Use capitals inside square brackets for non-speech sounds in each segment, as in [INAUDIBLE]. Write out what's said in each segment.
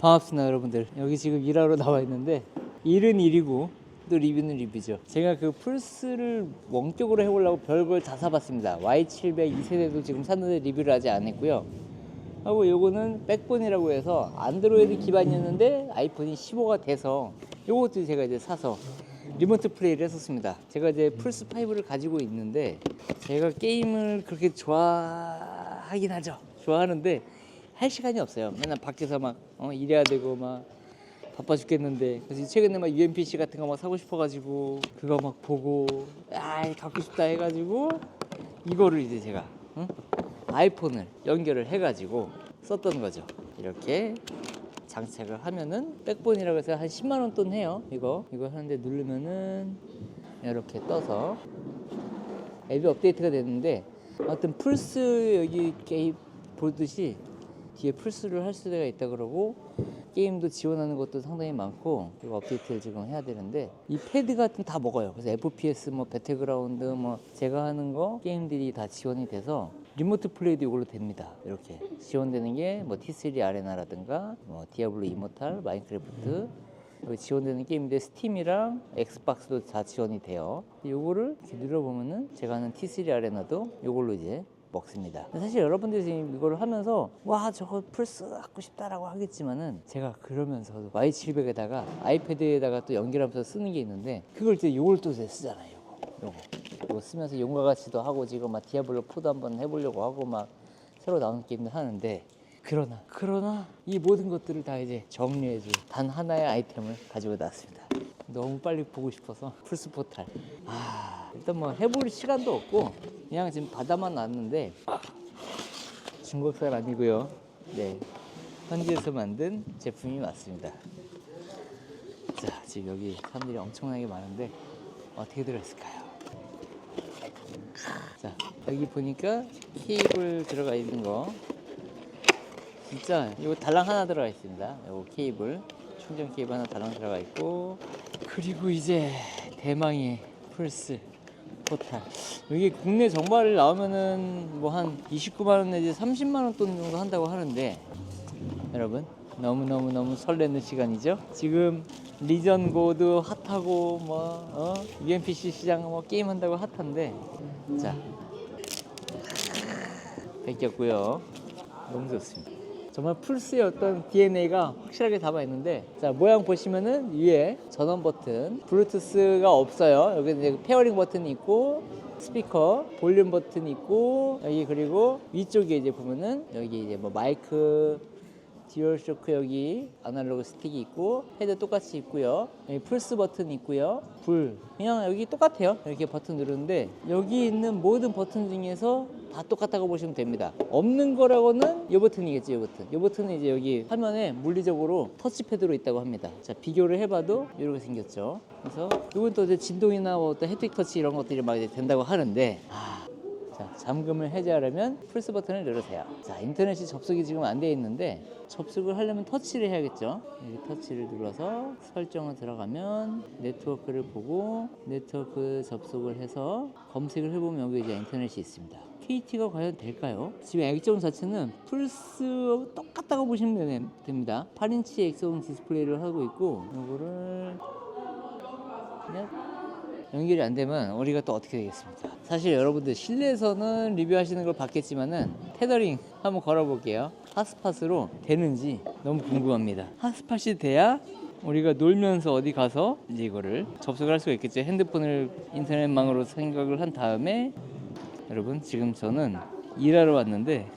반갑습니다 여러분들 여기 지금 일하러 나와 있는데 일은 일이고 또 리뷰는 리뷰죠 제가 그 플스를 원격으로 해보려고 별걸 다 사봤습니다 Y700 2세대도 지금 샀는데 리뷰를 아직 안 했고요 하고 요거는 백본이라고 해서 안드로이드 기반이었는데 아이폰이 15가 돼서 요것도 제가 이제 사서 리모트 플레이를 했었습니다. 제가 이제 플스 5를 가지고 있는데 제가 게임을 그렇게 좋아하긴 하죠. 좋아하는데 할 시간이 없어요. 맨날 밖에서 막 어, 일해야 되고 막 바빠 죽겠는데 그래서 최근에 막 UMPC 같은 거 막 사고 싶어가지고 그거 막 보고 아 갖고 싶다 해가지고 이거를 이제 제가 응? 아이폰을 연결을 해가지고 썼던 거죠. 이렇게 장착을 하면은 백본이라고 해서 한 10만 원 돈 해요. 이거 이거 하는데 누르면은 이렇게 떠서 앱이 업데이트가 됐는데 아무튼 플스 여기 게임 보듯이 뒤에 플스를 할 수가 있다 그러고 게임도 지원하는 것도 상당히 많고 그리고 업데이트를 지금 해야 되는데 이 패드 같은 다 먹어요. 그래서 FPS 뭐 배틀그라운드 뭐 제가 하는 거 게임들이 다 지원이 돼서 리모트 플레이도 이걸로 됩니다. 이렇게 지원되는 게 뭐 T3 아레나라든가 뭐 디아블로 이모탈, 마인크래프트 지원되는 게임인데 스팀이랑 엑스박스도 다 지원이 돼요. 이렇게 눌러보면은 제가 하는 T3 아레나도 요걸로 이제 먹습니다. 사실 여러분들이 지금 이걸 하면서 와 저거 플스 갖고 싶다라고 하겠지만은 제가 그러면서도 Y700에다가 아이패드에다가 또 연결하면서 쓰는 게 있는데 그걸 이제 요걸 또 쓰잖아요. 요거 요거 쓰면서 용과 같이도 하고 지금 막 디아블로 4도 한번 해보려고 하고 막 새로 나오는 게임도 하는데 그러나 그러나 이 모든 것들을 다 이제 정리해줄 단 하나의 아이템을 가지고 나왔습니다. 너무 빨리 보고 싶어서 플스 포탈. 아 일단 뭐 해볼 시간도 없고 그냥 지금 받아만 놨는데 중국산 아니고요. 네 현지에서 만든 제품이 맞습니다. 자 지금 여기 사람들이 엄청나게 많은데 어떻게 들어있을까요? 자 여기 보니까 케이블 들어가 있는 거 진짜 이거 달랑 하나 들어가 있습니다. 이거 케이블 충전 케이블 하나 달랑 들어가 있고 그리고 이제 대망의 플스 포탈 여기 국내 정발을 나오면은 뭐 한 29만 원 내지 30만 원 돈 정도 한다고 하는데 여러분 너무 너무 너무 설레는 시간이죠. 지금 리전 고도 핫하고 뭐 어? UMPC 시장 뭐 게임 한다고 핫한데 자 뺏겼고요. 너무 좋습니다. 정말 플스의 어떤 DNA가 확실하게 담아 있는데 자 모양 보시면은 위에 전원 버튼 블루투스가 없어요. 여기 이제 페어링 버튼이 있고 스피커 볼륨 버튼이 있고 여기 그리고 위쪽에 이제 보면은 여기 이제 뭐 마이크 듀얼쇼크 여기 아날로그 스틱이 있고 헤드 똑같이 있고요. 여기 플스 버튼 있고요. 불. 그냥 여기 똑같아요. 이렇게 버튼 누르는데 여기 있는 모든 버튼 중에서 다 똑같다고 보시면 됩니다 없는 거라고는 이 버튼이겠죠 이 버튼 이 버튼은 이제 여기 화면에 물리적으로 터치패드로 있다고 합니다 자 비교를 해봐도 이렇게 생겼죠 그래서 이건 또 이제 진동이나 뭐 어떤 햅틱 터치 이런 것들이 막 이제 된다고 하는데 아, 자, 잠금을 해제하려면 플스 버튼을 누르세요. 자, 인터넷이 접속이 지금 안 되어 있는데 접속을 하려면 터치를 해야겠죠. 여기 터치를 눌러서 설정을 들어가면 네트워크를 보고 네트워크 접속을 해서 검색을 해보면 여기 이제 인터넷이 있습니다. KT가 과연 될까요? 지금 액정 자체는 플스 똑같다고 보시면 되- 됩니다. 8인치 액정 디스플레이를 하고 있고 이거를 그냥 연결이 안 되면 우리가 또 어떻게 되겠습니까? 사실 여러분들 실내에서는 리뷰하시는 걸 봤겠지만은 테더링 한번 걸어볼게요. 핫스팟으로 되는지 너무 궁금합니다. 핫스팟이 돼야 우리가 놀면서 어디 가서 이제 이거를 접속을 할 수가 있겠죠. 핸드폰을 인터넷망으로 생각을 한 다음에 여러분 지금 저는 일하러 왔는데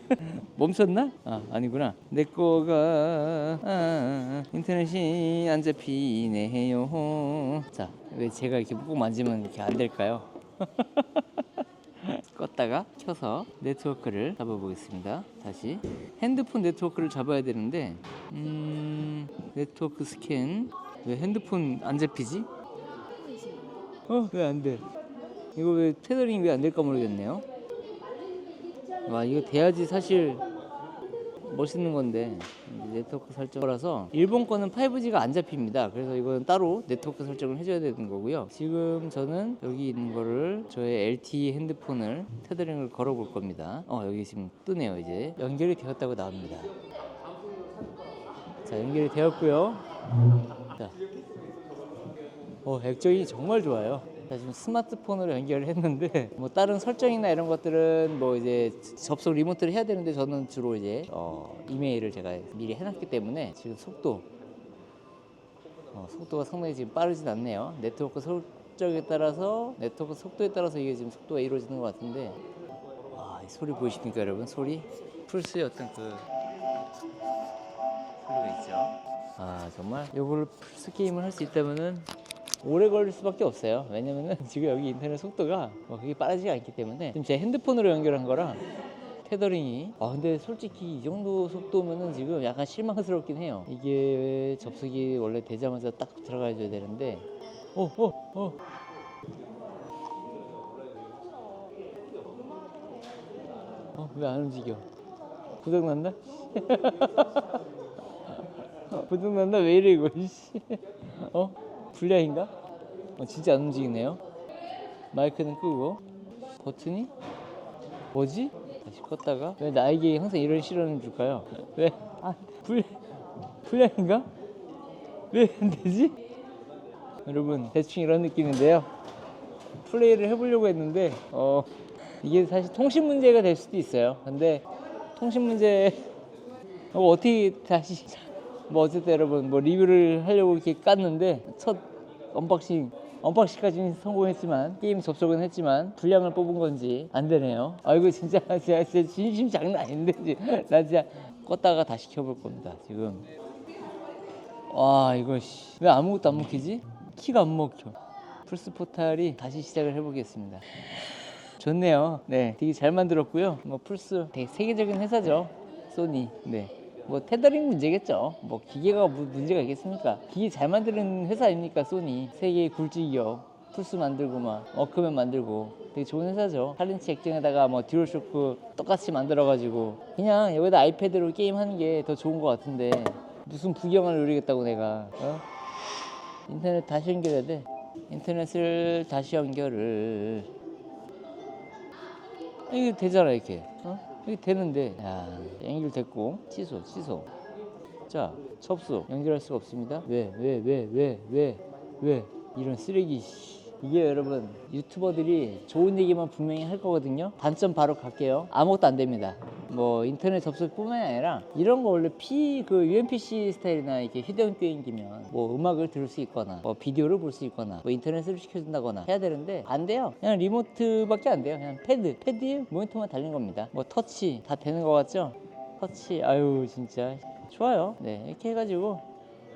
[LAUGHS] 멈췄나? 아 아니구나 내 거가 아, 인터넷이 안 잡히네요 자왜 제가 이렇게 꾹 만지면 이렇게 안 될까요? [LAUGHS] 껐다가 켜서 네트워크를 잡아보겠습니다 다시 핸드폰 네트워크를 잡아야 되는데 음 네트워크 스캔 왜 핸드폰 안 잡히지? 어 왜 안 돼? 이거 왜 테더링이 왜 안 될까 모르겠네요 와 이거 돼야지 사실 멋있는 건데 네트워크 설정이라서 일본 거는 5G가 안 잡힙니다. 그래서 이거는 따로 네트워크 설정을 해줘야 되는 거고요. 지금 저는 여기 있는 거를 저의 LTE 핸드폰을 테더링을 걸어 볼 겁니다. 어 여기 지금 뜨네요 이제 연결이 되었다고 나옵니다. 자 연결이 되었고요. 자, 어 액정이 정말 좋아요. 자, 지금 스마트폰으로 연결을 했는데 [LAUGHS] 뭐 다른 설정이나 이런 것들은 뭐 이제 접속 리모트를 해야 되는데 저는 주로 이제 어, 이메일을 제가 미리 해놨기 때문에 지금 속도 어, 속도가 상당히 지금 빠르진 않네요. 네트워크 설정에 따라서 네트워크 속도에 따라서 이게 지금 속도가 이루어지는 것 같은데 와, 이 소리 보이십니까, 여러분? 소리 플스의 어떤 그 소리가 있죠. 아 정말 이걸 플스 게임을 할 수 있다면은 오래 걸릴 수밖에 없어요. 왜냐면은 [LAUGHS] 지금 여기 인터넷 속도가 뭐 그게 빠르지가 않기 때문에 지금 제 핸드폰으로 연결한 거라 테더링이 아 근데 솔직히 이 정도 속도면은 지금 약간 실망스럽긴 해요. 이게 접속이 원래 되자마자 딱 들어가 줘야 되는데 어 어 어. 어, 왜 안 움직여? 부정 났나? 부정 났나? 왜 이래 이거? 이씨. 어? 불량인가? 어, 진짜 안 움직이네요. 마이크는 끄고 버튼이 뭐지? 다시 껐다가 왜 나에게 항상 이런 시련을 줄까요? 왜? 아, 불 불량인가? 왜 안 되지? 여러분 대충 이런 느낌인데요. 플레이를 해보려고 했는데 어 이게 사실 통신 문제가 될 수도 있어요. 근데 통신 문제 어, 어떻게 다시 뭐 어쨌든 여러분 뭐 리뷰를 하려고 이렇게 깠는데 첫 언박싱 언박싱까지는 성공했지만 게임 접속은 했지만 분량을 뽑은 건지 안 되네요. 아 이거 진짜 [LAUGHS] 진짜, 진짜 진심 장난 아닌데. 나 진짜 껐다가 다시 켜볼 겁니다. 지금 와 이거 씨. 왜 아무것도 안 먹히지? 키가 안 먹혀. 플스 포탈이 다시 시작을 해보겠습니다. 좋네요. 네, 되게 잘 만들었고요. 뭐 플스 되게 세계적인 회사죠. 소니. 네. 뭐 테더링 문제겠죠. 뭐 기계가 무- 문제가 있겠습니까? 기계 잘 만드는 회사 아닙니까? 소니. 세계 굴지기업. 플스 만들고 막 워크맨 만들고 되게 좋은 회사죠. 8인치 액정에다가 뭐 듀얼쇼크 똑같이 만들어가지고 그냥 여기다 아이패드로 게임 하는 게 더 좋은 것 같은데 무슨 부경을 누리겠다고 내가 어? 인터넷 다시 연결해야 돼. 인터넷을 다시 연결을 이게 되잖아 이렇게 어? 이게 되는데. 야 연결됐고. 취소 취소. 자 접수. 연결할 수가 없습니다. 왜 왜 왜 왜 왜 왜? 이런 쓰레기 씨. 이게 여러분 유튜버들이 좋은 얘기만 분명히 할 거거든요. 단점 바로 갈게요. 아무것도 안 됩니다. 뭐 인터넷 접속뿐만이 아니라 이런 거 원래 P 그 UMPC 스타일이나 이렇게 휴대용 게임기면 뭐 음악을 들을 수 있거나 뭐 비디오를 볼 수 있거나 뭐 인터넷을 시켜준다거나 해야 되는데 안 돼요. 그냥 리모트밖에 안 돼요. 그냥 패드. 패드에 모니터만 달린 겁니다. 뭐 터치 다 되는 거 같죠? 터치. 아유 진짜. 좋아요. 네 이렇게 해가지고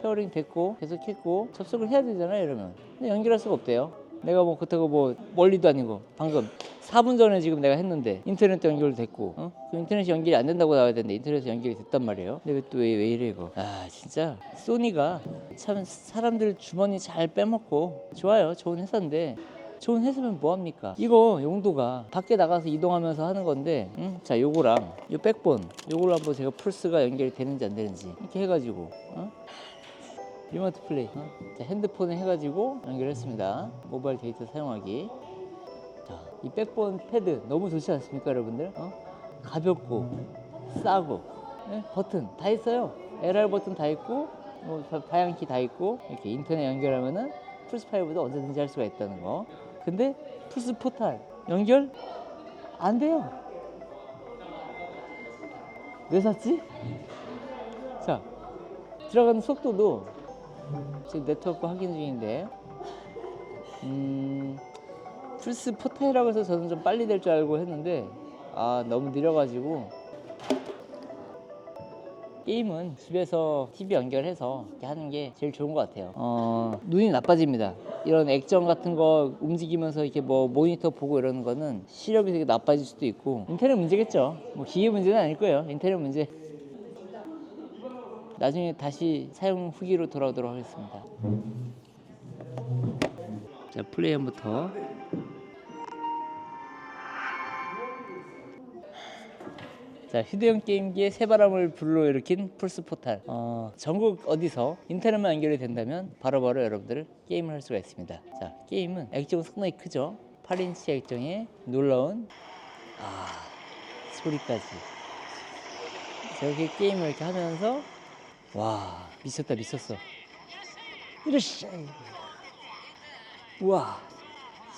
페어링 됐고 계속했고 접속을 해야 되잖아요 이러면. 근데 연결할 수가 없대요 내가 뭐 그렇다고 뭐 멀리도 아니고 방금 4분 전에 지금 내가 했는데 인터넷 연결됐고 어? 그 인터넷 연결이 안 된다고 나와야 되는데 인터넷 연결이 됐단 말이에요 근데 또왜 왜 이래 이거 아 진짜 소니가 참 사람들 주머니 잘 빼먹고 좋아요 좋은 회사인데 좋은 회사면 뭐합니까? 이거 용도가 밖에 나가서 이동하면서 하는 건데 응? 자 요거랑 요 백본 요걸로 한번 제가 플스가 연결이 되는지 안 되는지 이렇게 해가지고 어? 리모트 플레이 어? 자, 핸드폰에 해가지고 연결했습니다 모바일 데이터 사용하기 자, 이 백본 패드 너무 좋지 않습니까 여러분들? 어? 가볍고 싸고 예? 버튼 다 있어요 LR 버튼 다 있고 뭐 바- 방향키 다 있고 이렇게 인터넷 연결하면은 플스5도 언제든지 할 수가 있다는 거 근데 플스 포탈 연결 안 돼요 왜 샀지? 자 들어가는 속도도 지금 네트워크 확인 중인데 음 플스 포탈이라고 해서 저는 좀 빨리 될 줄 알고 했는데 아 너무 느려가지고 게임은 집에서 TV 연결해서 이렇게 하는 게 제일 좋은 것 같아요. 어, 눈이 나빠집니다. 이런 액정 같은 거 움직이면서 이렇게 뭐 모니터 보고 이러는 거는 시력이 되게 나빠질 수도 있고 인터넷 문제겠죠. 뭐 기계 문제는 아닐 거예요. 인터넷 문제. 나중에 다시 사용 후기로 돌아오도록 하겠습니다. 자 플레이 한부터. 자 휴대용 게임기에 새바람을 불러일으킨 플스 포탈. 어, 전국 어디서 인터넷만 연결이 된다면 바로바로 여러분들 게임을 할 수가 있습니다. 자 게임은 액정은 상당히 크죠? 8인치 액정에 놀라운 아 소리까지. 저렇게 게임을 이렇게 하면서 와 미쳤다 미쳤어. 이러시 우와.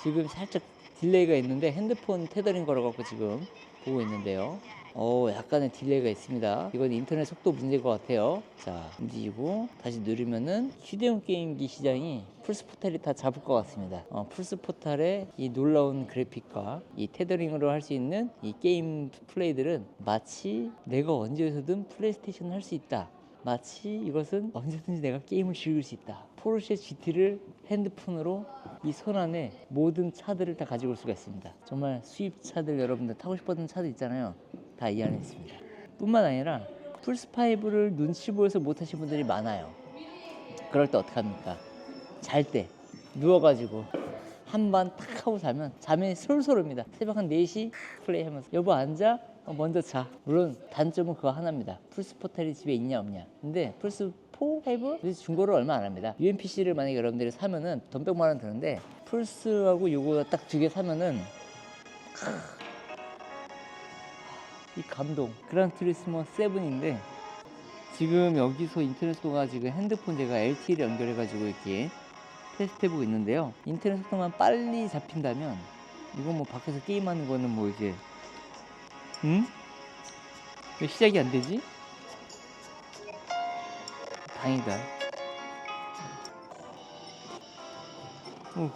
지금 살짝 딜레이가 있는데 핸드폰 테더링 걸어갖고 지금 보고 있는데요. 어 약간의 딜레이가 있습니다. 이건 인터넷 속도 문제인 것 같아요. 자 움직이고 다시 누르면은 휴대용 게임기 시장이 플스 포탈이 다 잡을 것 같습니다. 어, 플스 포탈의 이 놀라운 그래픽과 이 테더링으로 할 수 있는 이 게임 플레이들은 마치 내가 언제서든 플레이스테이션을 할 수 있다 마치 이것은 언제든지 내가 게임을 즐길 수 있다. 포르쉐 GT를 핸드폰으로 이 손 안에 모든 차들을 다 가지고 올 수가 있습니다. 정말 수입차들 여러분들 타고 싶었던 차들 있잖아요. 다 이 안에 있습니다. 뿐만 아니라 플스5를 눈치 보여서 못 하신 분들이 많아요. 그럴 때 어떡합니까? 잘 때 누워가지고 한 번 탁 하고 자면 잠이 솔솔 옵니다. 새벽 한 4시 플레이 하면서 여보 앉아? 어, 먼저 자. 물론 단점은 그거 하나입니다. 플스 포탈이 집에 있냐 없냐. 근데 플스 4, 5? 중고를 얼마 안 합니다. UMPC를 만약에 여러분들이 사면은 돈 100만 원 드는데 플스하고 요거 딱 두 개 사면은 이 감동. 그란 투리스모 7인데 지금 여기서 인터넷 속도가 지금 핸드폰 제가 LTE를 연결해 가지고 이렇게 테스트 해보고 있는데요. 인터넷 속도만 빨리 잡힌다면 이거 뭐 밖에서 게임하는 거는 뭐 이제 응? 왜 시작이 안 되지? 다행이다. 어.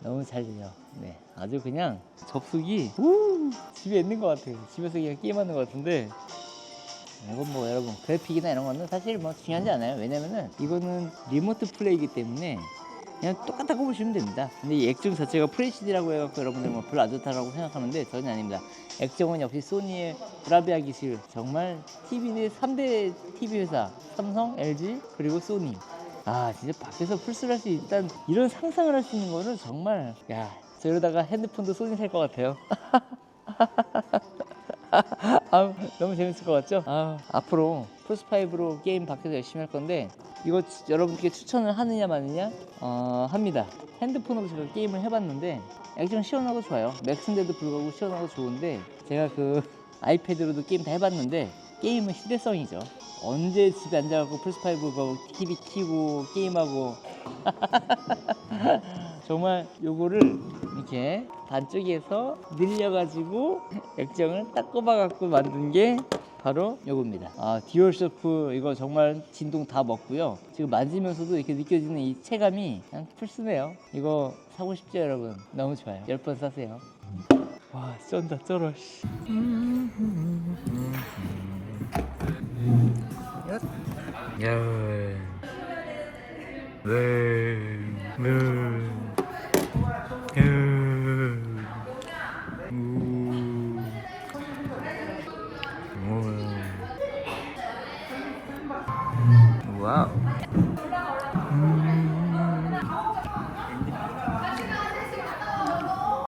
너무 잘 들려. 네, 아주 그냥 접속이 우, 집에 있는 것 같아요. 집에서 그냥 게임하는 것 같은데 이건 뭐 여러분 그래픽이나 이런 거는 사실 뭐 중요하지 않아요. 왜냐면은 이거는 리모트 플레이이기 때문에 그냥 똑같다고 보시면 됩니다. 근데 이 액정 자체가 FHD라고 해갖고 여러분들 뭐 별로 안 좋다라고 생각하는데 전혀 아닙니다. 액정은 역시 소니의 브라비아 기술 정말 TV의 3대 TV 회사 삼성, LG 그리고 소니 아 진짜 밖에서 플스를 할 수 있다는 이런 상상을 할 수 있는 거는 정말 야 저러다가 핸드폰도 소니 살 것 같아요. [LAUGHS] 아, 너무 재밌을 것 같죠? 아, 앞으로 플스5로 게임 밖에서 열심히 할 건데 이거 치- 여러분께 추천을 하느냐 마느냐? 어, 합니다. 핸드폰으로 제가 게임을 해봤는데 액정 시원하고 좋아요. 맥스인데도 불구하고 시원하고 좋은데 제가 그 [LAUGHS] 아이패드로도 게임 다 해봤는데 게임은 시대성이죠. 언제 집에 앉아갖고 플스5 그 TV 키고 게임하고. [LAUGHS] 정말 요거를 이렇게 반쪽에서 늘려가지고 액정을 딱 꼽아갖고 만든 게 바로 요겁니다. 아, 듀얼쇼크 이거 정말 진동 다 먹고요. 지금 만지면서도 이렇게 느껴지는 이 체감이 그냥 풀스네요. 이거 사고 싶죠, 여러분? 너무 좋아요. 10번 사세요. 와, 쩐다, 쩔어. 씨. 야. 네. 네.